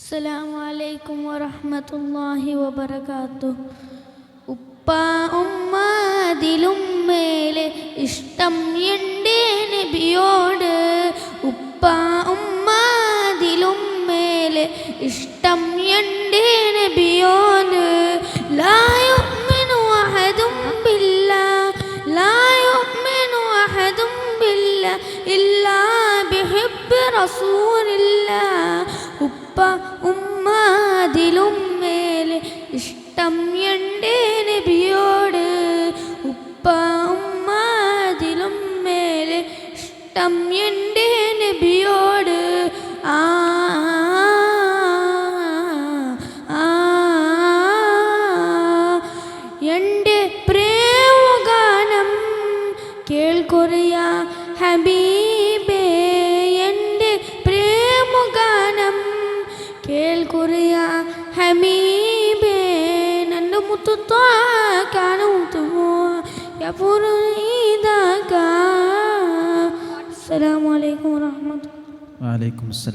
അസ്സലാമു അലൈക്കും വറഹ്മത്തുള്ളാഹി വബറകാതുഹു ഉപ്പ ഉമ്മ അതിലും മേലെ ഇഷ്ടം എന്റെ നബിയോട്. ഉപ്പ ഉമ്മ അതിലും മേലെ ഇഷ്ടം എന്റെ നബിയോട്. ലാ യുഅ്മിനു ബില്ലാ. ബില്ലാ. ഇല്ലാ ഉപ്പ നബിയോട് ഉപ്പ ഉമ്മ അതിലും മേലെ ആ ഹബീബേ എന്റെ പ്രേമഗാനം കേൾക്കുറിയ ഹബീബേ يموت السلام عليكم ورحمة الله. وعليكم السلام.